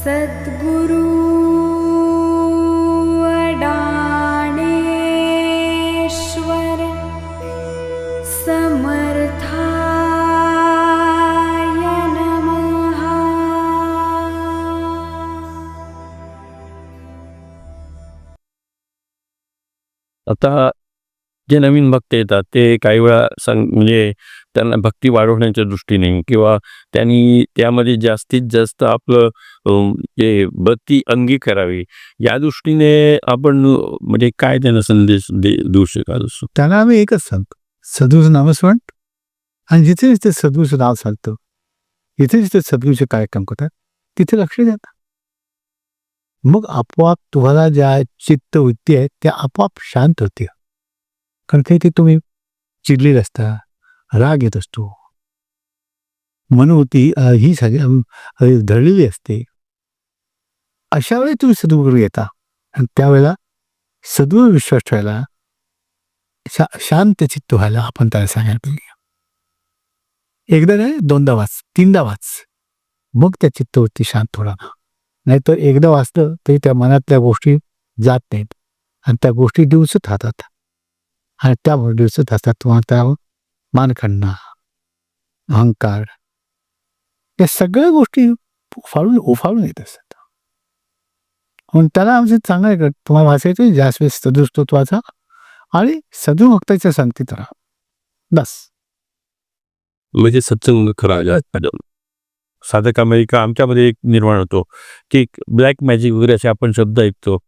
सद्गुरु अडाणेश्वर समर्थाय नमः। आता जे नवीन भक्त येतात ते काही वेळा सांग म्हणजे त्यांना भक्ती वाढवण्याच्या दृष्टीने किंवा त्यांनी त्यामध्ये जास्तीत जास्त आपलं जे भक्ती अंगी करावी या दृष्टीने आपण म्हणजे काय त्यांना संदेश दे देऊ शकाल असतो त्याला आम्ही एकच सांगतो. सदगुरूचं नामस्मरण आणि जिथे जिथे सदूचं नाव चालतं जिथे जिथे सदगुरूचे कार्यक्रम करतात तिथे लक्ष द्या मग आपोआप तुम्हाला ज्या चित्तवृत्ती आहेत त्या आपोआप शांत होतील. कारण काही ते तुम्ही चिडलेले असता राग येत असतो. मनोवृत्ती ही सगळी धरलेली असते. अशा वेळी तुम्ही सद्गुरू येता. आणि त्यावेळेला सद्गुरू विश्वास ठेवायला शा शांत चित्त व्हायला आपण त्याला सांगायला पाहिजे. एकदा नाही दोनदा वाच तीनदा वाच. मग त्या चित्तवृत्ती शांत होणार. नाहीतर एकदा वाचलं तरी त्या मनातल्या गोष्टी जात नाहीत. आणि त्या गोष्टी दिवसत राहतात आणि त्यामुळे दिसत असतात तुम्हाला त्यावर मानखंडा अहंकार या सगळ्या गोष्टी उफाळून उफाळून येत असतात. म्हणून त्याला आमचे चांगलं आहे तुम्हाला वाचायचं जास्त वेळ सदुस्तत्वाचा आणि सदुभक्ताच्या संगतीत राहा. बस. म्हणजे सत्संग खरा साधक अमेरिका आमच्यामध्ये एक निर्माण होतो की ब्लॅक मॅजिक वगैरे असे आपण शब्द ऐकतो.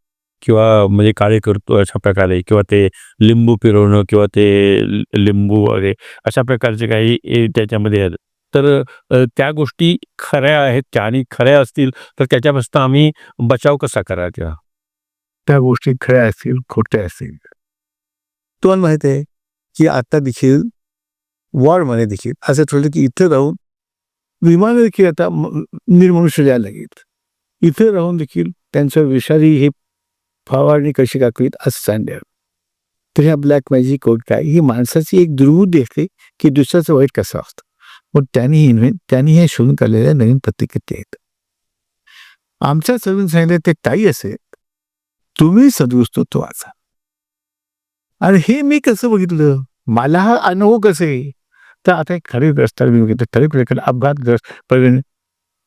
किंवा म्हणजे काळे करतो अशा प्रकारे किंवा ते लिंबू फिरवणं किंवा ते लि- लिंबू वगैरे अशा प्रकारचे काही ए, त्याच्यामध्ये आहेत. तर अ, त्या गोष्टी खऱ्या आहेत त्या आणि खऱ्या असतील तर त्याच्यापासून आम्ही बचाव कसा करायचा? त्या गोष्टी खऱ्या असतील खोट्या असतील. तुम्हाला माहीत आहे की आता देखील वॉरमध्ये देखील असं ठरलं की इथं राहून विमान देखील आता म- निर्मनुष्य यायला लागेल. इथे राहून देखील त्यांचं विषारी हे फवारणी कशी दाखवीत असं तर ह्या ब्लॅक मॅजिक कोट काय? ही माणसाची एक दुर्बुद्धी असते की दुसऱ्याचं वाईट कसं असतं. मग त्यांनी इन्व्हेंट त्यांनी हे शोधून काढलेल्या नवीन प्रतिकृती आहेत? आमच्या सर्वून सांगितलं ते काही असेल तुम्ही सदुस्तत्व वाचा. आणि हे मी कसं बघितलं? मला हा अनुभव कसे? तर आता एक ठराविक रस्ता मी बघितलं. ठराविक प्रकार अपघातग्रस्त प्रवीण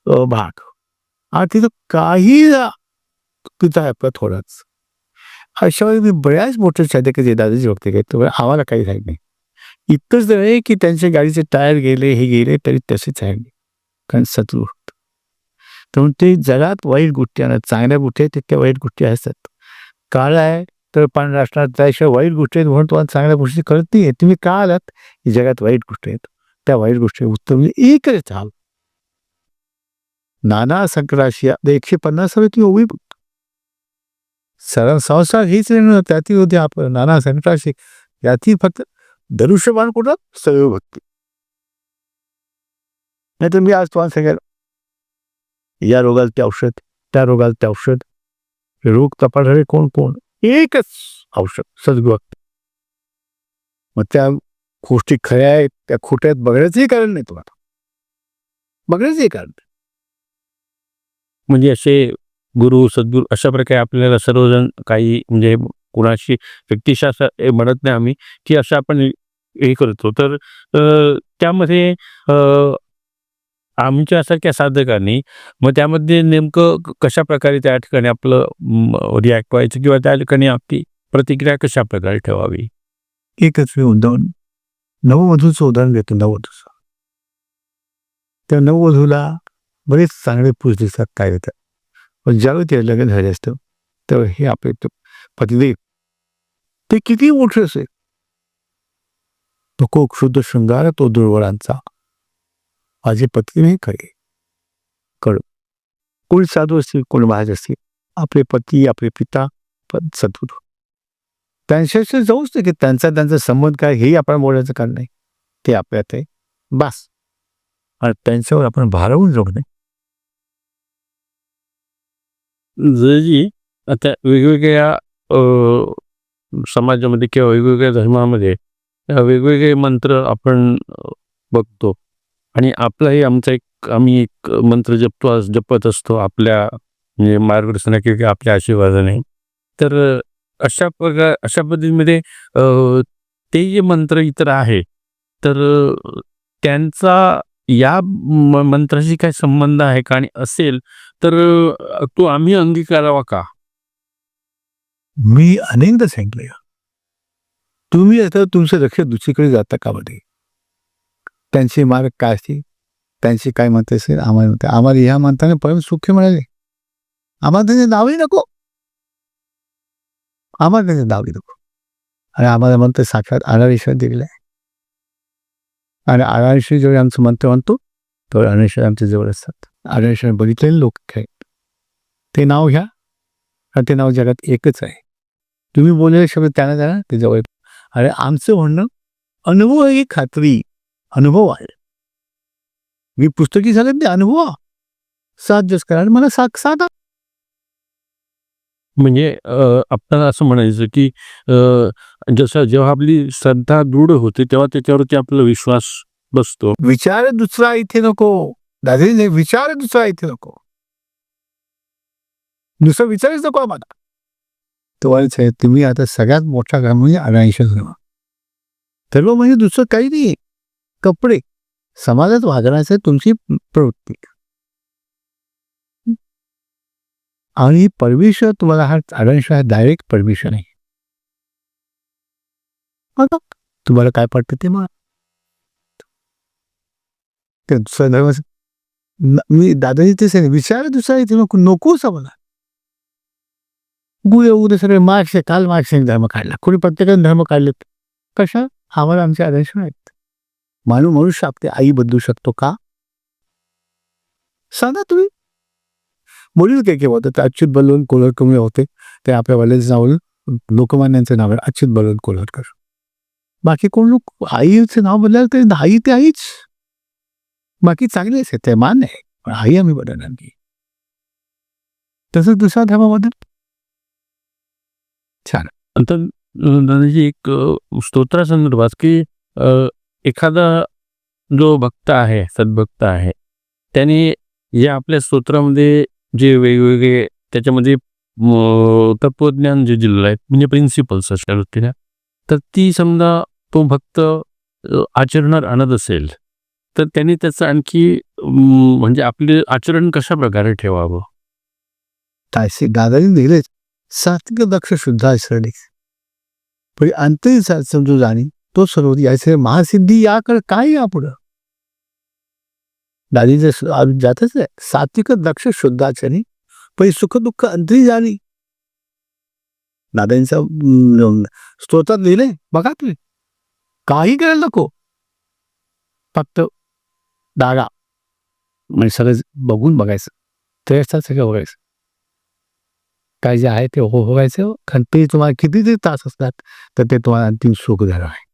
अ, भाग. आणि तिथं काही जा- तिथं आहे आपला थोडाच. अशा वेळी मी बऱ्याच मोठ्या साधकाचे दादाजी बघते काय तर आम्हाला काही झालं नाही. इतकंच आहे की त्यांच्या गाडीचे टायर गेले हे गेले तरी तसेच आहे. कारण सत्व तर ते जगात वाईट गोष्टी आणत चांगल्या गोष्टी आहेत तितक्या वाईट गोष्टी असतात. काळ आहे तर पाणी असणार त्याशिवाय वाईट गोष्टी आहेत म्हणून तुम्हाला चांगल्या गोष्टी कळत नाही तुम्ही का आलात? की जगात वाईट गोष्टी आहेत. त्या वाईट गोष्टी उत्तर म्हणजे एकच हाल नाना संकटाशी एकशे एकशे पन्नासावे तुम्ही उभी बघतो सरळ संसार हीच नाही त्यातील होते आपण. नाना संकटाशी याती फक्त धनुष्यबाण कुठं? सदैव भक्ती. नाही तर मी आज तुम्हाला सांगेल या रोगाला ते औषध त्या रोगाला ते औषध. रोग तपासणारे कोण कोण? एकच औषध सद्गुभक्ती मग त्या गोष्टी खऱ्या आहेत त्या खोट्या आहेत बघण्याचंही कारण नाही तुम्हाला. बघण्याचंही कारण म्हणजे असे गुरु सद्गुरू अशा प्रकारे आपल्याला सर्वजण काही म्हणजे कुणाशी व्यक्तिशा असं हे म्हणत नाही आम्ही की असं आपण हे करतो. तर त्यामध्ये आमच्यासारख्या साधकांनी मग त्यामध्ये नेमकं कशा प्रकारे त्या ठिकाणी आपलं रिॲक्ट व्हायचं किंवा त्या ठिकाणी आपली प्रतिक्रिया कशा प्रकारे ठेवावी? एकच मी उदाहरण नववधूचं उदाहरण घेतो नववधूचं. त्या नववधूला बरेच चांगले पुरुष दिसतात काय होतात ज्यावेळी ते लग्न झाले असतं तेव्हा हे आपले पतिदेव ते किती मोठे असेल तो को क्षुद्ध शृंगार तो दुर्वळांचा माझे पती नाही खरे. कळ कोणी साधू असतील कोणी महाज असतील आपले पती आपले पिता पण सद्गुरू. त्यांच्याशी जाऊच नाही की त्यांचा त्यांचा संबंध काय हेही आपण बोलायचं कारण नाही. ते आपल्यात आहे. बास. आणि त्यांच्यावर आपण भारावून जाऊ नये. जी आता वेगवेगळ्या समाजामध्ये किंवा वेगवेगळ्या धर्मामध्ये वेगवेगळे मंत्र आपण बघतो. आणि आपलाही आमचा एक आम्ही एक मंत्र जपतो जपत असतो आपल्या म्हणजे मार्गदर्शना किंवा आपल्या आशीर्वादाने. तर अशा प्रकार अशा पद्धतीमध्ये ते जे मंत्र इतर आहे तर त्यांचा या म मंत्राशी काय संबंध आहे का आणि असेल तर अ, तो आम्ही अंगीकारावा का? मी अनेकदा सांगितलंय तुम्ही आता तुमचं लक्ष दुसरीकडे जाता का मध्ये त्यांचे मार्ग काय असतील? त्यांची काय म्हणते असेल? आम्हाला म्हणते आम्हाला ह्या म्हणताना परम सुखी मिळाले. आम्हाला त्यांचे नावही नको. आम्हाला त्यांचे नावही नको. आणि आम्हाला म्हणतं साक्षात आराणेश्वर दिलेलं आहे. आणि आराणेश्वर जेवढे आमचं मंत्र म्हणतो तेवढे अरणेश्वर आमच्या जवळ असतात. आराणेश्वर बघितलेले लोक आहेत. ते नाव घ्या आणि ते नाव जगात एकच आहे. तुम्ही बोललेले शब्द त्यांना द्या ते जवळ. आणि आमचं म्हणणं अनुभव ही खात्री अनुभव आहे. मी पुस्तकी सांगत नाही अनुभव. सात दिवस करा आणि मला सात साधा म्हणजे आपल्याला असं म्हणायचं की जसं जेव्हा आपली श्रद्धा दृढ होते तेव्हा त्याच्यावरती आपला विश्वास बसतो. विचार दुसरा इथे नको. दादी नाही विचार दुसरा इथे नको. दुसरा विचारच नको आम्हाला. तुम्हाला साहेब, तुम्ही आता सगळ्यात मोठा काम म्हणजे अनायश धर्म धर्म म्हणजे दुसरं काही नाही. कपडे. समाजात वागण्याचं तुमची प्रवृत्ती. आणि परमेश्वर तुम्हाला हा अनायश डायरेक्ट परमिशन आहे. तुम्हाला काय पडतं ते मग? दुसरा धर्म मी दादाजी ते आहे विचार दुसरा इथे मग नकोच मला गुळे उद्या सगळे मार्क्स आहे काल मार्क्सने धर्म काढला. कोणी प्रत्येकाने धर्म काढलेत कशा? आम्हाला आमचे आदर्श आहेत. मानू मनुष्य आपली आई बदलू शकतो का? सांगा तुम्ही. वडील काय केव्हा होतं? ते अच्युत बलवंत कोल्हटकर होते. ते आपल्या वडिलांचं नाव लोकमान्यांचं नाव आहे अच्युत बलवंत कोल्हटकर बाकी कोण लोक? आईचं नाव बदलायला तरी आई ते आईच. बाकी चांगलेच आहे ते मान आहे. पण आई आम्ही बदलणार नाही. तसंच दुसरा धर्माबद्दल आता नंतर दादाजी एक स्तोत्रासंदर्भात की एखादा जो भक्त आहे सद्भक्त आहे त्याने या आपल्या स्तोत्रामध्ये जे वेगवेगळे त्याच्यामध्ये तत्वज्ञान जे दिलेलं आहे म्हणजे प्रिन्सिपल्स अशा वृत्तीला तर ती समजा तो भक्त आचरणात आणत असेल तर त्यांनी त्याचं आणखी म्हणजे आपले आचरण कशा प्रकारे ठेवावं? तायसे दादाने दिले सात्विक दक्ष शुद्ध आचरणे. पण अंतरी समजू जाणी तो सर्व याचे महासिद्धी याकडे काय या पुढं दादीचे जातच आहे. सात्विक दक्ष शुद्ध पण सुख दुःख अंतरी जाणी. दादांचा स्तोत्रात लिहिले बघा तुम्ही. काही करायला नको. फक्त दागा. म्हणजे सगळं बघून बघायचं. ते सगळं बघायचं. काय जे आहे ते हो, हो बघायचं कारण ते तुम्हाला किती ते तास असतात तर ते तुम्हाला अंतिम सुख झालं आहे.